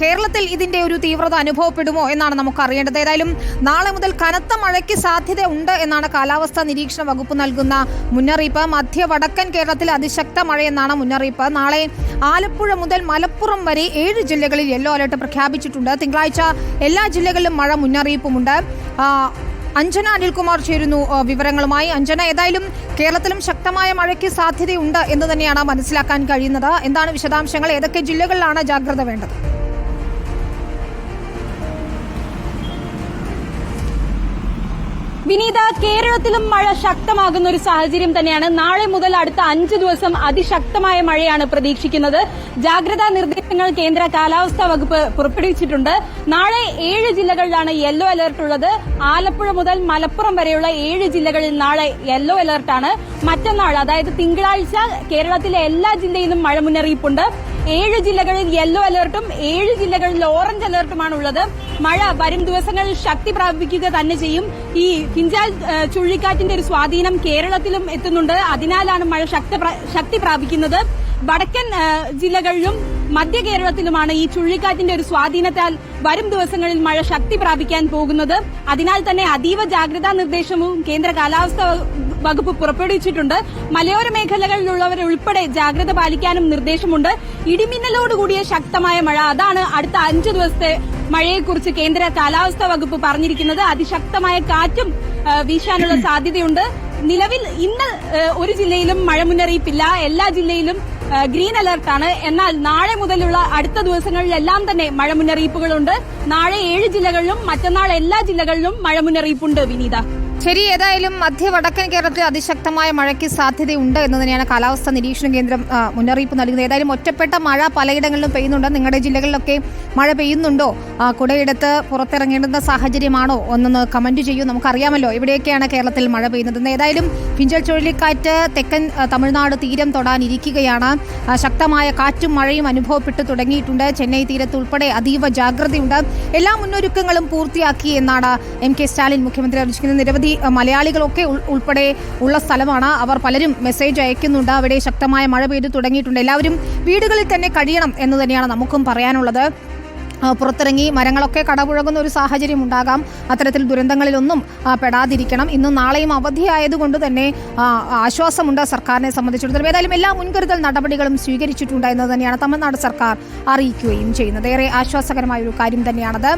കേരളത്തിൽ ഇതിന്റെ ഒരു തീവ്രത അനുഭവപ്പെടുമോ എന്നാണ് നമുക്ക് അറിയേണ്ടത് ഏതായാലും നാളെ മുതൽ കനത്ത മഴയ്ക്ക് സാധ്യത ഉണ്ട് എന്നാണ് കാലാവസ്ഥാ നിരീക്ഷണ വകുപ്പ് നൽകുന്ന മുന്നറിയിപ്പ്. മധ്യ വടക്കൻ കേരളത്തിൽ അതിശക്ത മഴയെന്നാണ് മുന്നറിയിപ്പ്. നാളെ ആലപ്പുഴ മുതൽ മലപ്പുറം വരെ ഏഴ് ജില്ലകളിൽ യെല്ലോ അലർട്ട് പ്രഖ്യാപിച്ചിട്ടുണ്ട്. തിങ്കളാഴ്ച എല്ലാ ജില്ലകളിലും മഴ മുന്നറിയിപ്പുമുണ്ട്. അഞ്ജന അനിൽകുമാർ ചേരുന്നു വിവരങ്ങളുമായി. അഞ്ജന ഏതായാലും കേരളത്തിലും ശക്തമായ മഴയ്ക്ക് സാധ്യതയുണ്ട് എന്ന് തന്നെയാണ് മനസ്സിലാക്കാൻ കഴിയുന്നത്. എന്താണ് വിശദാംശങ്ങൾ? ഏതൊക്കെ ജില്ലകളിലാണ് ജാഗ്രത വേണ്ടത്? വിനീത കേരളത്തിലും മഴ ശക്തമാകുന്ന ഒരു സാഹചര്യം തന്നെയാണ്. നാളെ മുതൽ അടുത്ത അഞ്ച് ദിവസം അതിശക്തമായ മഴയാണ് പ്രതീക്ഷിക്കുന്നത്. ജാഗ്രതാ നിർദ്ദേശങ്ങൾ കേന്ദ്ര കാലാവസ്ഥാ വകുപ്പ് പുറപ്പെടുവിച്ചിട്ടുണ്ട്. നാളെ ഏഴ് ജില്ലകളിലാണ് യെല്ലോ അലർട്ട് ഉള്ളത്. ആലപ്പുഴ മുതൽ മലപ്പുറം വരെയുള്ള ഏഴ് ജില്ലകളിൽ നാളെ യെല്ലോ അലർട്ടാണ്. മറ്റന്നാൾ അതായത് തിങ്കളാഴ്ച കേരളത്തിലെ എല്ലാ ജില്ലയിലും മഴ മുന്നറിയിപ്പുണ്ട്. ഏഴ് ജില്ലകളിൽ യെല്ലോ അലർട്ടും ഏഴ് ജില്ലകളിൽ ഓറഞ്ച് അലർട്ടുമാണ് ഉള്ളത് മഴ വരും ദിവസങ്ങളിൽ ശക്തി പ്രാപിക്കുക തന്നെ ചെയ്യും. ഈ ഫിഞ്ചാൽ ഏഹ്, ചുഴലിക്കാറ്റിന്റെ ഒരു സ്വാധീനം കേരളത്തിലും എത്തുന്നുണ്ട്. അതിനാലാണ് മഴ ശക്തി പ്രാപിക്കുന്നത്. വടക്കൻ ജില്ലകളിലും മധ്യ കേരളത്തിലുമാണ് ഈ ചുഴലിക്കാറ്റിന്റെ ഒരു സ്വാധീനത്താൽ വരും ദിവസങ്ങളിൽ മഴ ശക്തി പ്രാപിക്കാൻ പോകുന്നത്. അതിനാൽ തന്നെ അതീവ ജാഗ്രതാ നിർദ്ദേശവും കേന്ദ്ര കാലാവസ്ഥാ വകുപ്പ് പുറപ്പെടുവിച്ചിട്ടുണ്ട്. മലയോര മേഖലകളിലുള്ളവരുൾപ്പെടെ ജാഗ്രത പാലിക്കാനും നിർദ്ദേശമുണ്ട്. ഇടിമിന്നലോടുകൂടിയ ശക്തമായ മഴ. അതാണ് അടുത്ത അഞ്ചു ദിവസത്തെ മഴയെക്കുറിച്ച് കേന്ദ്ര കാലാവസ്ഥാ വകുപ്പ് പറഞ്ഞിരിക്കുന്നത്. അതിശക്തമായ കാറ്റും വീശാനുള്ള സാധ്യതയുണ്ട്. നിലവിൽ ഇന്ന് ഒരു ജില്ലയിലും മഴ മുന്നറിയിപ്പില്ല. എല്ലാ ജില്ലയിലും ഗ്രീൻ അലർട്ടാണ് എന്നാൽ നാളെ മുതലുള്ള അടുത്ത ദിവസങ്ങളിലെല്ലാം തന്നെ മഴ മുന്നറിയിപ്പുകളുണ്ട്. നാളെ ഏഴ് ജില്ലകളിലും മറ്റന്നാൾ എല്ലാ ജില്ലകളിലും മഴ മുന്നറിയിപ്പുണ്ട് വിനീത. ശരി ഏതായാലും മധ്യ വടക്കൻ കേരളത്തിൽ അതിശക്തമായ മഴയ്ക്ക് സാധ്യതയുണ്ട് എന്ന് തന്നെയാണ് കാലാവസ്ഥാ നിരീക്ഷണ കേന്ദ്രം മുന്നറിയിപ്പ് നൽകുന്നത്. ഏതായാലും ഒറ്റപ്പെട്ട മഴ പലയിടങ്ങളിലും പെയ്യുന്നുണ്ട്. നിങ്ങളുടെ ജില്ലകളിലൊക്കെ മഴ പെയ്യുന്നുണ്ടോ? കുടയെടുത്ത് പുറത്തിറങ്ങേണ്ടുന്ന സാഹചര്യമാണോ? ഒന്നൊന്ന് കമന്റ് ചെയ്യൂ. നമുക്കറിയാമല്ലോ എവിടെയൊക്കെയാണ് കേരളത്തിൽ മഴ പെയ്യുന്നത്. ഏതായാലും പിഞ്ചൽ ചുഴലിക്കാറ്റ് തെക്കൻ തമിഴ്നാട് തീരം തൊടാനിരിക്കുകയാണ്. ശക്തമായ കാറ്റും മഴയും അനുഭവപ്പെട്ടു തുടങ്ങിയിട്ടുണ്ട്. ചെന്നൈ തീരത്ത് ഉൾപ്പെടെ അതീവ ജാഗ്രതയുണ്ട്. എല്ലാ മുന്നൊരുക്കങ്ങളും പൂർത്തിയാക്കി എന്നാണ് എം കെ സ്റ്റാലിൻ മുഖ്യമന്ത്രി അറിയിച്ചിരിക്കുന്നത്. നിരവധി മലയാളികളൊക്കെ ഉൾപ്പെടെ ഉള്ള സ്ഥലമാണ്. അവർ പലരും മെസ്സേജ് അയക്കുന്നുണ്ട്. അവിടെ ശക്തമായ മഴ പെയ്തു തുടങ്ങിയിട്ടുണ്ട്. എല്ലാവരും വീടുകളിൽ തന്നെ കഴിയണം എന്ന് തന്നെയാണ് നമുക്കും പറയാനുള്ളത്. പുറത്തിറങ്ങി മരങ്ങളൊക്കെ കടപുഴകുന്ന ഒരു സാഹചര്യം ഉണ്ടാകാം. അത്തരത്തിൽ ദുരന്തങ്ങളിലൊന്നും പെടാതിരിക്കണം. ഇന്നും നാളെയും അവധിയായതുകൊണ്ട് തന്നെ ആശ്വാസമുണ്ട് സർക്കാരിനെ സംബന്ധിച്ചിടത്തോളം. ഏതായാലും എല്ലാ മുൻകരുതൽ നടപടികളും സ്വീകരിച്ചിട്ടുണ്ട് എന്ന് തന്നെയാണ് തമിഴ്നാട് സർക്കാർ അറിയിക്കുകയും ചെയ്യുന്നത്. ഏറെ ആശ്വാസകരമായ ഒരു കാര്യം തന്നെയാണത്.